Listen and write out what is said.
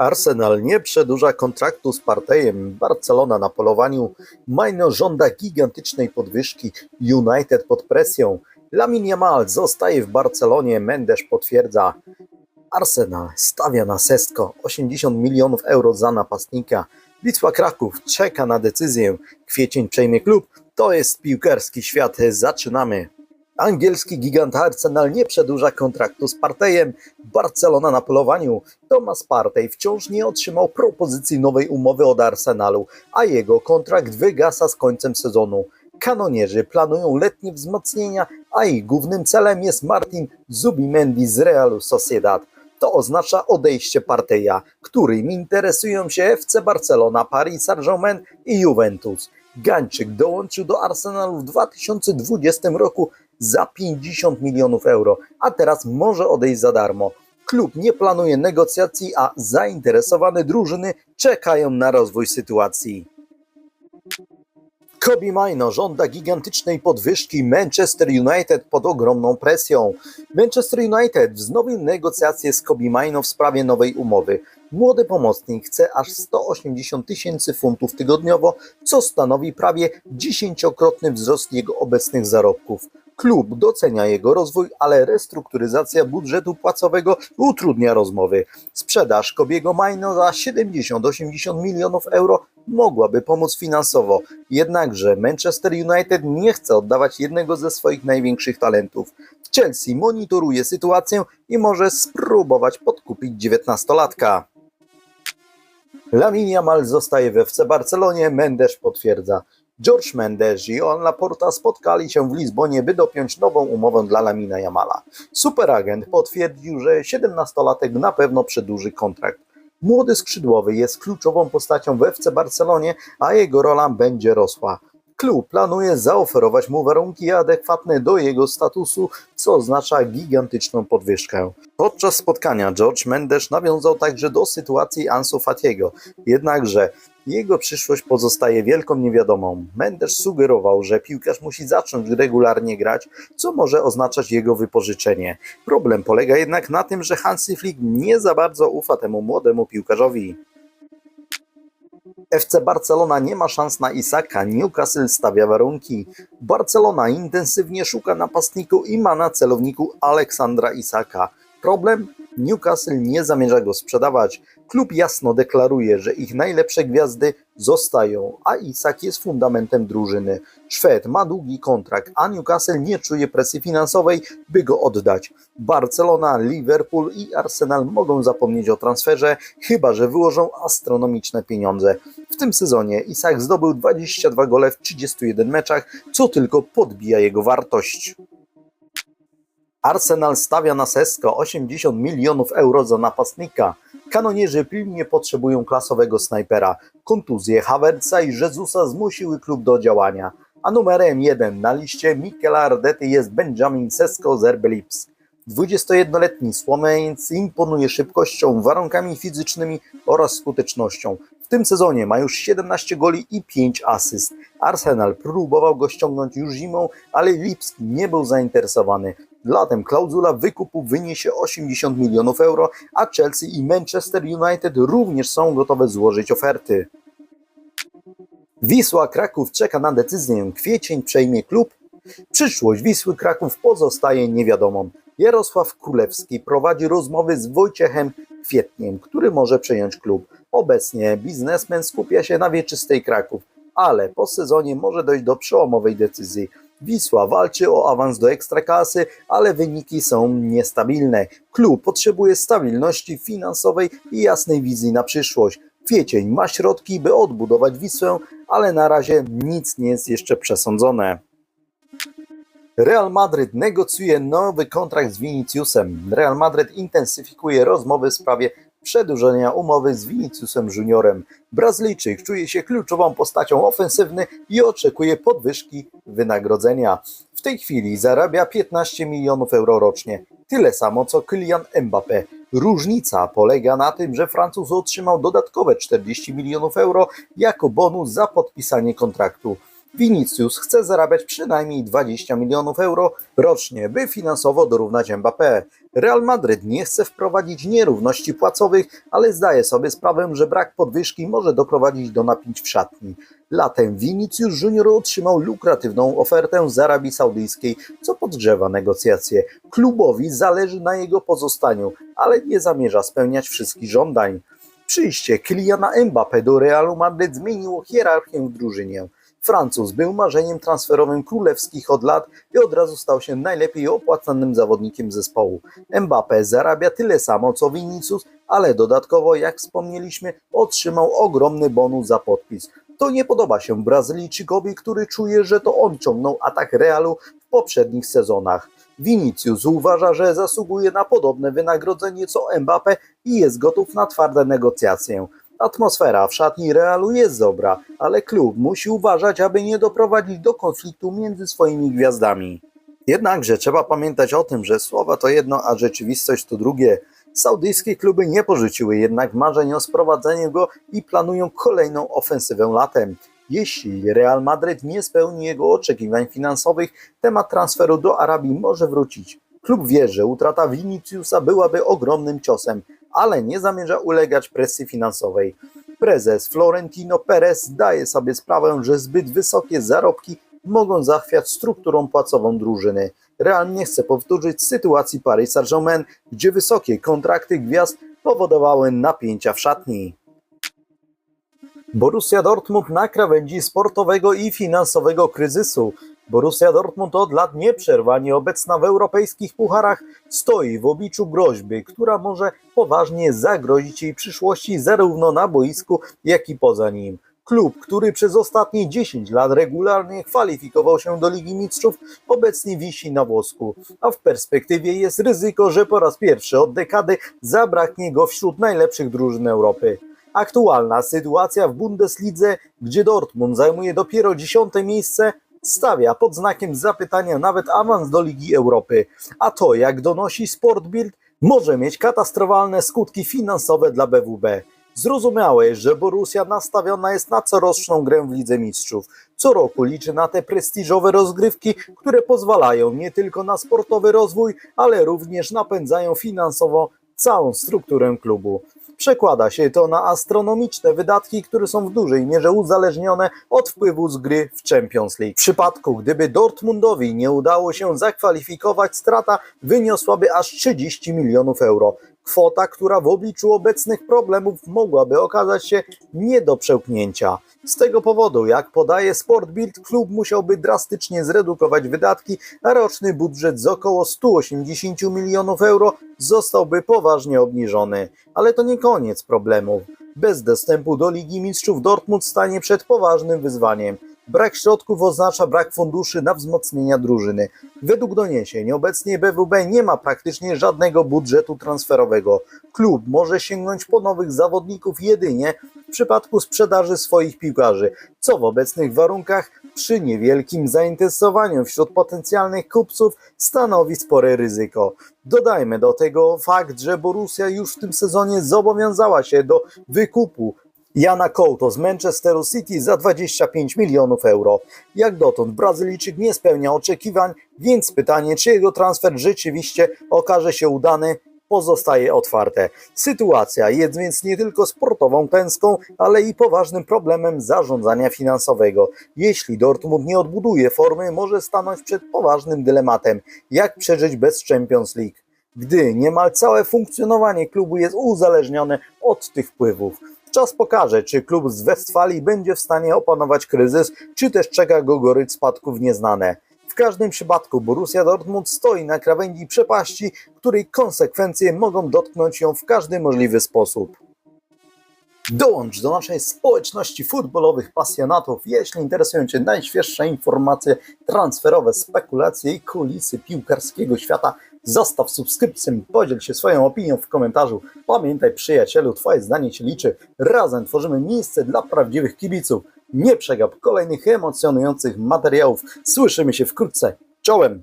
Arsenal nie przedłuża kontraktu z Partejem. Barcelona na polowaniu. Majno żąda gigantycznej podwyżki. United pod presją. Lamin Yamal zostaje w Barcelonie. Mendes potwierdza. Arsenal stawia na Sesko 80 milionów euro za napastnika. Wisła Kraków czeka na decyzję. Kwiecień przejmie klub. To jest piłkarski świat. Zaczynamy. Angielski gigant Arsenal nie przedłuża kontraktu z Partejem. Barcelona na polowaniu. Thomas Partey wciąż nie otrzymał propozycji nowej umowy od Arsenalu, a jego kontrakt wygasa z końcem sezonu. Kanonierzy planują letnie wzmocnienia, a ich głównym celem jest Martin Zubimendi z Realu Sociedad. To oznacza odejście Parteja, którym interesują się FC Barcelona, Paris Saint-Germain i Juventus. Gańczyk dołączył do Arsenalu w 2020 roku za 50 milionów euro, a teraz może odejść za darmo. Klub nie planuje negocjacji, a zainteresowane drużyny czekają na rozwój sytuacji. Kobe Mino żąda gigantycznej podwyżki Manchester United pod ogromną presją. Manchester United wznowił negocjacje z Kobe Mino w sprawie nowej umowy. Młody pomocnik chce aż 180 tysięcy funtów tygodniowo, co stanowi prawie dziesięciokrotny wzrost jego obecnych zarobków. Klub docenia jego rozwój, ale restrukturyzacja budżetu płacowego utrudnia rozmowy. Sprzedaż Kobiego Majno za 70-80 milionów euro mogłaby pomóc finansowo. Jednakże Manchester United nie chce oddawać jednego ze swoich największych talentów. Chelsea monitoruje sytuację i może spróbować podkupić 19-latka. Lamin Yamal zostaje we FC Barcelonie, Mendes potwierdza. George Mendes i Joan Laporta spotkali się w Lizbonie, by dopiąć nową umowę dla Lamina Yamala. Superagent potwierdził, że 17-latek na pewno przedłuży kontrakt. Młody skrzydłowy jest kluczową postacią w FC Barcelonie, a jego rola będzie rosła. Klub planuje zaoferować mu warunki adekwatne do jego statusu, co oznacza gigantyczną podwyżkę. Podczas spotkania George Mendes nawiązał także do sytuacji Ansu Fatiego, jednakże jego przyszłość pozostaje wielką niewiadomą. Mendes sugerował, że piłkarz musi zacząć regularnie grać, co może oznaczać jego wypożyczenie. Problem polega jednak na tym, że Hansi Flick nie za bardzo ufa temu młodemu piłkarzowi. FC Barcelona nie ma szans na Isaka, Newcastle stawia warunki. Barcelona intensywnie szuka napastniku i ma na celowniku Aleksandra Isaka. Problem? Newcastle nie zamierza go sprzedawać. Klub jasno deklaruje, że ich najlepsze gwiazdy zostają, a Isak jest fundamentem drużyny. Szwed ma długi kontrakt, a Newcastle nie czuje presji finansowej, by go oddać. Barcelona, Liverpool i Arsenal mogą zapomnieć o transferze, chyba że wyłożą astronomiczne pieniądze. W tym sezonie Isak zdobył 22 gole w 31 meczach, co tylko podbija jego wartość. Arsenal stawia na Sesko 80 milionów euro za napastnika. Kanonierzy pilnie potrzebują klasowego snajpera. Kontuzje Havertza i Jezusa zmusiły klub do działania. A numerem jeden na liście Mikel Ardety jest Benjamin Sesko z RB Lipsk. 21-letni Słomeńc imponuje szybkością, warunkami fizycznymi oraz skutecznością. W tym sezonie ma już 17 goli i 5 asyst. Arsenal próbował go ściągnąć już zimą, ale Lipski nie był zainteresowany. Latem klauzula wykupu wyniesie 80 milionów euro, a Chelsea i Manchester United również są gotowe złożyć oferty. Wisła Kraków czeka na decyzję. Kwiecień przejmie klub. Przyszłość Wisły Kraków pozostaje niewiadomą. Jarosław Królewski prowadzi rozmowy z Wojciechem Kwietniem, który może przejąć klub. Obecnie biznesmen skupia się na wieczystej Kraków, ale po sezonie może dojść do przełomowej decyzji. Wisła walczy o awans do ekstraklasy, ale wyniki są niestabilne. Klub potrzebuje stabilności finansowej i jasnej wizji na przyszłość. Kwiecień ma środki, by odbudować Wisłę, ale na razie nic nie jest jeszcze przesądzone. Real Madryt negocjuje nowy kontrakt z Viniciusem. Real Madryt intensyfikuje rozmowy w sprawie przedłużenia umowy z Viniciusem Juniorem. Brazylijczyk czuje się kluczową postacią ofensywny i oczekuje podwyżki wynagrodzenia. W tej chwili zarabia 15 milionów euro rocznie, tyle samo co Kylian Mbappé. Różnica polega na tym, że Francuz otrzymał dodatkowe 40 milionów euro jako bonus za podpisanie kontraktu. Vinicius chce zarabiać przynajmniej 20 milionów euro rocznie, by finansowo dorównać Mbappé. Real Madryt nie chce wprowadzić nierówności płacowych, ale zdaje sobie sprawę, że brak podwyżki może doprowadzić do napięć w szatni. Latem Vinicius Junior otrzymał lukratywną ofertę z Arabii Saudyjskiej, co podgrzewa negocjacje. Klubowi zależy na jego pozostaniu, ale nie zamierza spełniać wszystkich żądań. Przyjście Kyliana Mbappé do Realu Madryt zmieniło hierarchię w drużynie. Francuz był marzeniem transferowym królewskich od lat i od razu stał się najlepiej opłacanym zawodnikiem zespołu. Mbappé zarabia tyle samo co Vinicius, ale dodatkowo, jak wspomnieliśmy, otrzymał ogromny bonus za podpis. To nie podoba się Brazylijczykowi, który czuje, że to on ciągnął atak Realu w poprzednich sezonach. Vinicius uważa, że zasługuje na podobne wynagrodzenie co Mbappé i jest gotów na twarde negocjacje. Atmosfera w szatni Realu jest dobra, ale klub musi uważać, aby nie doprowadzić do konfliktu między swoimi gwiazdami. Jednakże trzeba pamiętać o tym, że słowa to jedno, a rzeczywistość to drugie. Saudyjskie kluby nie porzuciły jednak marzeń o sprowadzeniu go i planują kolejną ofensywę latem. Jeśli Real Madryt nie spełni jego oczekiwań finansowych, temat transferu do Arabii może wrócić. Klub wie, że utrata Viniciusa byłaby ogromnym ciosem, ale nie zamierza ulegać presji finansowej. Prezes Florentino Perez zdaje sobie sprawę, że zbyt wysokie zarobki mogą zachwiać strukturą płacową drużyny. Real nie chce powtórzyć sytuacji Paris Saint-Germain, gdzie wysokie kontrakty gwiazd powodowały napięcia w szatni. Borussia Dortmund na krawędzi sportowego i finansowego kryzysu. Borussia Dortmund od lat nieprzerwanie obecna w europejskich pucharach stoi w obliczu groźby, która może poważnie zagrozić jej przyszłości zarówno na boisku, jak i poza nim. Klub, który przez ostatnie 10 lat regularnie kwalifikował się do Ligi Mistrzów, obecnie wisi na włosku, a w perspektywie jest ryzyko, że po raz pierwszy od dekady zabraknie go wśród najlepszych drużyn Europy. Aktualna sytuacja w Bundeslidze, gdzie Dortmund zajmuje dopiero dziesiąte miejsce, stawia pod znakiem zapytania nawet awans do Ligi Europy, a to, jak donosi Sportbild, może mieć katastrofalne skutki finansowe dla BWB. Zrozumiałe że Borussia nastawiona jest na coroczną grę w Lidze Mistrzów. Co roku liczy na te prestiżowe rozgrywki, które pozwalają nie tylko na sportowy rozwój, ale również napędzają finansowo całą strukturę klubu. Przekłada się to na astronomiczne wydatki, które są w dużej mierze uzależnione od wpływu z gry w Champions League. W przypadku, gdyby Dortmundowi nie udało się zakwalifikować, strata wyniosłaby aż 30 milionów euro. Kwota, która w obliczu obecnych problemów mogłaby okazać się nie do przełknięcia. Z tego powodu, jak podaje Sportbild, klub musiałby drastycznie zredukować wydatki, a roczny budżet z około 180 milionów euro zostałby poważnie obniżony. Ale to nie koniec problemów. Bez dostępu do Ligi Mistrzów Dortmund stanie przed poważnym wyzwaniem. Brak środków oznacza brak funduszy na wzmocnienia drużyny. Według doniesień obecnie BWB nie ma praktycznie żadnego budżetu transferowego. Klub może sięgnąć po nowych zawodników jedynie w przypadku sprzedaży swoich piłkarzy, co w obecnych warunkach przy niewielkim zainteresowaniu wśród potencjalnych kupców stanowi spore ryzyko. Dodajmy do tego fakt, że Borussia już w tym sezonie zobowiązała się do wykupu Jana Couto z Manchesteru City za 25 milionów euro. Jak dotąd Brazylijczyk nie spełnia oczekiwań, więc pytanie, czy jego transfer rzeczywiście okaże się udany, pozostaje otwarte. Sytuacja jest więc nie tylko sportową klęską, ale i poważnym problemem zarządzania finansowego. Jeśli Dortmund nie odbuduje formy, może stanąć przed poważnym dylematem, jak przeżyć bez Champions League, gdy niemal całe funkcjonowanie klubu jest uzależnione od tych wpływów. Czas pokaże, czy klub z Westfalii będzie w stanie opanować kryzys, czy też czeka go goryć spadków nieznane. W każdym przypadku Borussia Dortmund stoi na krawędzi przepaści, której konsekwencje mogą dotknąć ją w każdy możliwy sposób. Dołącz do naszej społeczności futbolowych pasjonatów, jeśli interesują Cię najświeższe informacje transferowe, spekulacje i kulisy piłkarskiego świata. Zostaw subskrypcję, podziel się swoją opinią w komentarzu. Pamiętaj przyjacielu, Twoje zdanie się liczy. Razem tworzymy miejsce dla prawdziwych kibiców. Nie przegap kolejnych emocjonujących materiałów. Słyszymy się wkrótce. Czołem!